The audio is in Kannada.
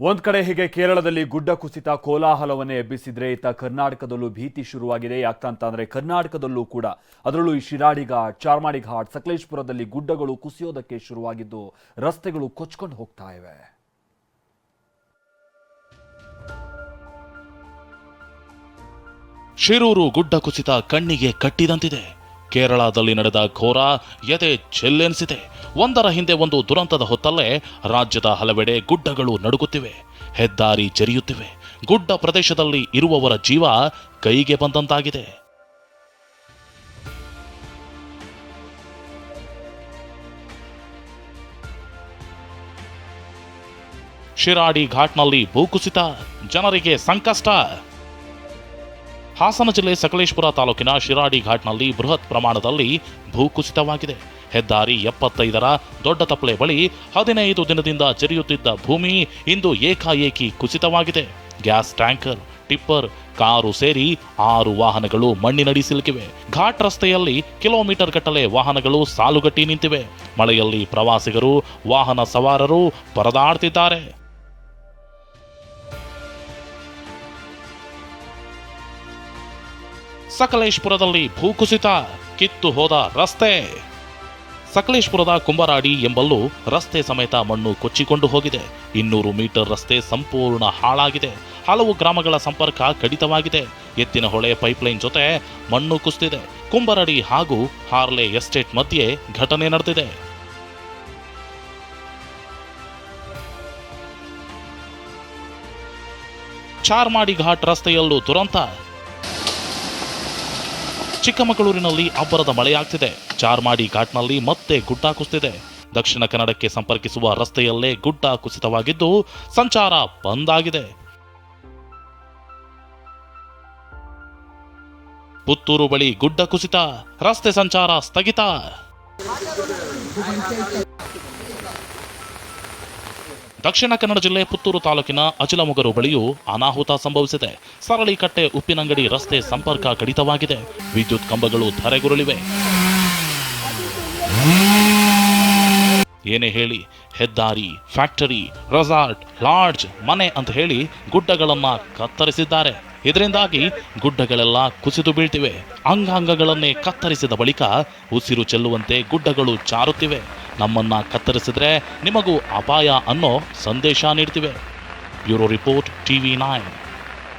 ಒಂದ್ ಕಡೆ ಹೀಗೆ ಕೇರಳದಲ್ಲಿ ಗುಡ್ಡ ಕುಸಿತ ಕೋಲಾಹಲವನ್ನೇ ಎಬ್ಬಿಸಿದ್ರೆ ಇತ್ತ ಕರ್ನಾಟಕದಲ್ಲೂ ಭೀತಿ ಶುರುವಾಗಿದೆ. ಯಾಕಂತ ಅಂದ್ರೆ ಕರ್ನಾಟಕದಲ್ಲೂ ಕೂಡ. ಅದರಲ್ಲೂ ಈ ಶಿರಾಡಿ ಘಾಟ್ ಚಾರ್ಮಾಡಿ ಘಾಟ್ ಸಕಲೇಶ್ಪುರದಲ್ಲಿ ಗುಡ್ಡಗಳು ಕುಸಿಯೋದಕ್ಕೆ ಶುರುವಾಗಿದ್ದು, ರಸ್ತೆಗಳು ಕೊಚ್ಕೊಂಡು ಹೋಗ್ತಾ ಇವೆ. ಶಿರೂರು ಗುಡ್ಡ ಕುಸಿತ ಕಣ್ಣಿಗೆ ಕಟ್ಟಿದಂತಿದೆ. ಕೇರಳದಲ್ಲಿ ನಡೆದ ಘೋರ ಎದೆ ಚೆಲ್ಲೆನಿಸಿದೆ. ಒಂದರ ಹಿಂದೆ ಒಂದು ದುರಂತದ ಹೊತ್ತಲ್ಲೇ ರಾಜ್ಯದ ಹಲವೆಡೆ ಗುಡ್ಡಗಳು ನಡುಗುತ್ತಿವೆ, ಹೆದ್ದಾರಿ ಜರಿಯುತ್ತಿವೆ. ಗುಡ್ಡ ಪ್ರದೇಶದಲ್ಲಿ ಇರುವವರ ಜೀವ ಕೈಗೆ ಬಂದಂತಾಗಿದೆ. ಶಿರಾಡಿ ಘಾಟ್ನಲ್ಲಿ ಭೂಕುಸಿತ, ಜನರಿಗೆ ಸಂಕಷ್ಟ. ಹಾಸನ ಜಿಲ್ಲೆ ಸಕಲೇಶ್ಪುರ ತಾಲೂಕಿನ ಶಿರಾಡಿ ಘಾಟ್ನಲ್ಲಿ ಬೃಹತ್ ಪ್ರಮಾಣದಲ್ಲಿ ಭೂಕುಸಿತವಾಗಿದೆ ಹೆದ್ದಾರಿ ಎಪ್ಪತ್ತೈದರ ದೊಡ್ಡ ತಪ್ಪಲೆ ಬಳಿ ಹದಿನೈದು ದಿನದಿಂದ ಜರಿಯುತ್ತಿದ್ದ ಭೂಮಿ ಇಂದು ಏಕಾಏಕಿ ಕುಸಿತವಾಗಿದೆ. ಗ್ಯಾಸ್ ಟ್ಯಾಂಕರ್, ಟಿಪ್ಪರ್, ಕಾರು ಸೇರಿ ಆರು ವಾಹನಗಳು ಮಣ್ಣಿನಡಿ ಸಿಲುಕಿವೆ. ಘಾಟ್ ರಸ್ತೆಯಲ್ಲಿ ಕಿಲೋಮೀಟರ್ ಗಟ್ಟಲೆ ವಾಹನಗಳು ಸಾಲುಗಟ್ಟಿ ನಿಂತಿವೆ. ಮಳೆಯಲ್ಲಿ ಪ್ರವಾಸಿಗರು, ವಾಹನ ಸವಾರರು ಪರದಾಡ್ತಿದ್ದಾರೆ. ಸಕಲೇಶ್ಪುರದಲ್ಲಿ ಭೂಕುಸಿತ ಕಿತ್ತು ಹೋದ ರಸ್ತೆ. ಸಕಲೇಶ್ಪುರದ ಕುಂಬರಾಡಿ ಎಂಬಲ್ಲೂ ರಸ್ತೆ ಸಮೇತ ಮಣ್ಣು ಕೊಚ್ಚಿಕೊಂಡು ಹೋಗಿದೆ. ಇನ್ನೂರು ಮೀಟರ್ ರಸ್ತೆ ಸಂಪೂರ್ಣ ಹಾಳಾಗಿದೆ. ಹಲವು ಗ್ರಾಮಗಳ ಸಂಪರ್ಕ ಕಡಿತವಾಗಿದೆ. ಎತ್ತಿನ ಹೊಳೆ ಪೈಪ್ಲೈನ್ ಜೊತೆ ಮಣ್ಣು ಕುಸಿದಿದೆ ಕುಂಬರಡಿ ಹಾಗೂ ಹಾರ್ಲೆ ಎಸ್ಟೇಟ್ ಮಧ್ಯೆ ಘಟನೆ ನಡೆದಿದೆ. ಚಾರ್ಮಾಡಿ ಘಾಟ್ ರಸ್ತೆಯಲ್ಲೂ ದುರಂತ. ಚಿಕ್ಕಮಗಳೂರಿನಲ್ಲಿ ಅಬ್ಬರದ ಮಳೆಯಾಗ್ತಿದೆ. ಚಾರ್ಮಾಡಿ ಘಾಟ್ನಲ್ಲಿ ಮತ್ತೆ ಗುಡ್ಡ ಕುಸಿದಿದೆ. ದಕ್ಷಿಣ ಕನ್ನಡಕ್ಕೆ ಸಂಪರ್ಕಿಸುವ ರಸ್ತೆಯಲ್ಲೇ ಗುಡ್ಡ ಕುಸಿತವಾಗಿದ್ದು ಸಂಚಾರ ಬಂದ್ ಆಗಿದೆ. ಪುತ್ತೂರು ಬಳಿ ಗುಡ್ಡ ಕುಸಿತ. ರಸ್ತೆ ಸಂಚಾರ ಸ್ಥಗಿತ. ದಕ್ಷಿಣ ಕನ್ನಡ ಜಿಲ್ಲೆ ಪುತ್ತೂರು ತಾಲೂಕಿನ ಅಚಿಲಮೊಗರು ಬಳಿಯೂ ಅನಾಹುತ ಸಂಭವಿಸಿದೆ. ಸರಳಿಕಟ್ಟೆ ಉಪ್ಪಿನಂಗಡಿ ರಸ್ತೆ ಸಂಪರ್ಕ ಕಡಿತವಾಗಿದೆ. ವಿದ್ಯುತ್ ಕಂಬಗಳು ಧರೆಗುರುಳಿವೆ. ಏನೇ ಹೇಳಿ, ಹೆದ್ದಾರಿ, ಫ್ಯಾಕ್ಟರಿ, ರೆಸಾರ್ಟ್, ಲಾಡ್ಜ್, ಮನೆ ಅಂತ ಹೇಳಿ ಗುಡ್ಡಗಳನ್ನ ಕತ್ತರಿಸಿದ್ದಾರೆ. ಇದರಿಂದಾಗಿ ಗುಡ್ಡಗಳೆಲ್ಲ ಕುಸಿದು ಬೀಳ್ತಿವೆ. ಅಂಗಾಂಗಗಳನ್ನೇ ಕತ್ತರಿಸಿದ ಬಳಿಕ ಉಸಿರು ಚೆಲ್ಲುವಂತೆ ಗುಡ್ಡಗಳು ಜಾರುತ್ತಿವೆ ನಮ್ಮನ್ನ ಕತ್ತರಿಸಿದ್ರೆ ನಿಮಗೂ ಅಪಾಯ ಅನ್ನೋ ಸಂದೇಶ ನೀಡ್ತಿವೆ. Bureau report TV nine.